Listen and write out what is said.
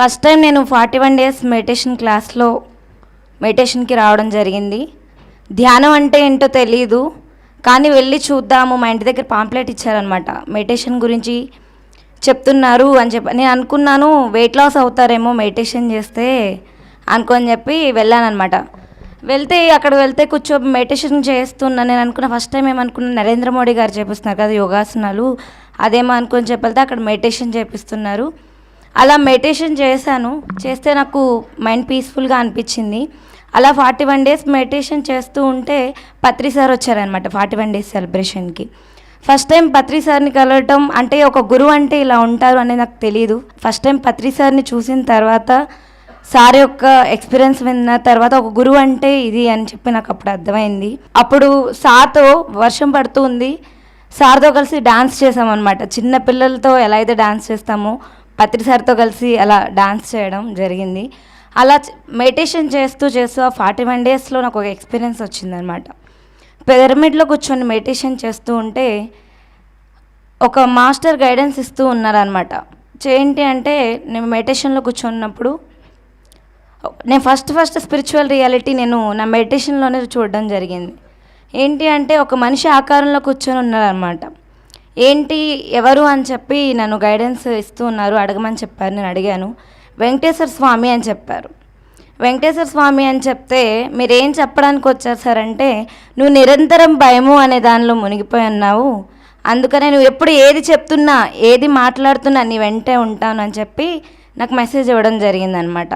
First time నేను forty one days meditation క్లాస్లో మెడిటేషన్కి రావడం జరిగింది. ధ్యానం అంటే ఏంటో తెలియదు కానీ వెళ్ళి చూద్దాము. మా ఇంటి దగ్గర పాంప్లెట్ ఇచ్చారనమాట మెడిటేషన్ గురించి చెప్తున్నారు అని చెప్పి నేను అనుకున్నాను వెయిట్ లాస్ అవుతారేమో మెడిటేషన్ చేస్తే అనుకొని చెప్పి వెళ్ళానమాట వెళ్తే అక్కడ వెళ్తే కూర్చో మెడిటేషన్ చేస్తున్నా. నేను అనుకున్న ఫస్ట్ టైం ఏమనుకున్నా నరేంద్ర మోడీ గారు చేపిస్తున్నారు కదా యోగాసనాలు అదేమో అనుకొని చెప్పి వెళ్తే అక్కడ మెడిటేషన్ చేపిస్తున్నారు. అలా మెడిటేషన్ చేశాను. చేస్తే నాకు మైండ్ పీస్ఫుల్గా అనిపించింది. అలా ఫార్టీ వన్ డేస్ మెడిటేషన్ చేస్తూ ఉంటే పత్రి సార్ వచ్చారనమాట ఫార్టీ వన్ డేస్ సెలబ్రేషన్కి ఫస్ట్ టైం పత్రి సార్ని కలవటం అంటే ఒక గురువు అంటే ఇలా ఉంటారు అనేది నాకు తెలియదు ఫస్ట్ టైం పత్రి సార్ని చూసిన తర్వాత సార్ యొక్క ఎక్స్పీరియన్స్ విన్న తర్వాత ఒక గురువు అంటే ఇది అని చెప్పి నాకు అప్పుడు అర్థమైంది. అప్పుడు సార్తో వర్షం పడుతూ ఉంది. సార్తో కలిసి డాన్స్ చేసామన్నమాట. చిన్న పిల్లలతో ఎలా అయితే డాన్స్ చేస్తామో పత్రి సార్తో కలిసి అలా డాన్స్ చేయడం జరిగింది. అలా మెడిటేషన్ చేస్తూ చేస్తూ ఆ ఫార్టీ వన్ డేస్లో నాకు ఒక ఎక్స్పీరియన్స్ వచ్చిందనమాట పిరమిడ్లో కూర్చొని మెడిటేషన్ చేస్తూ ఉంటే ఒక మాస్టర్ గైడెన్స్ ఇస్తూ ఉన్నారనమాట ఏంటి అంటే నేను మెడిటేషన్లో కూర్చున్నప్పుడు నేను ఫస్ట్ ఫస్ట్ స్పిరిచువల్ రియాలిటీ నేను నా మెడిటేషన్లోనే చూడడం జరిగింది. ఏంటి అంటే ఒక మనిషి ఆకారంలో కూర్చొని ఉన్నారనమాట ఏంటి ఎవరు అని చెప్పి నన్ను గైడెన్స్ ఇస్తూ ఉన్నారు అడగమని చెప్పారు నేను అడిగాను. వెంకటేశ్వర స్వామి అని చెప్పారు. వెంకటేశ్వర స్వామి అని చెప్తే మీరేం చెప్పడానికి వచ్చారు సార్ అంటే నువ్వు నిరంతరం భయము అనే దానిలో మునిగిపోయి ఉన్నావు. అందుకనే నువ్వు ఎప్పుడు ఏది చెప్తున్నా ఏది మాట్లాడుతున్నా నీ వెంటే ఉంటాను అని చెప్పి నాకు మెసేజ్ ఇవ్వడం జరిగిందనమాట.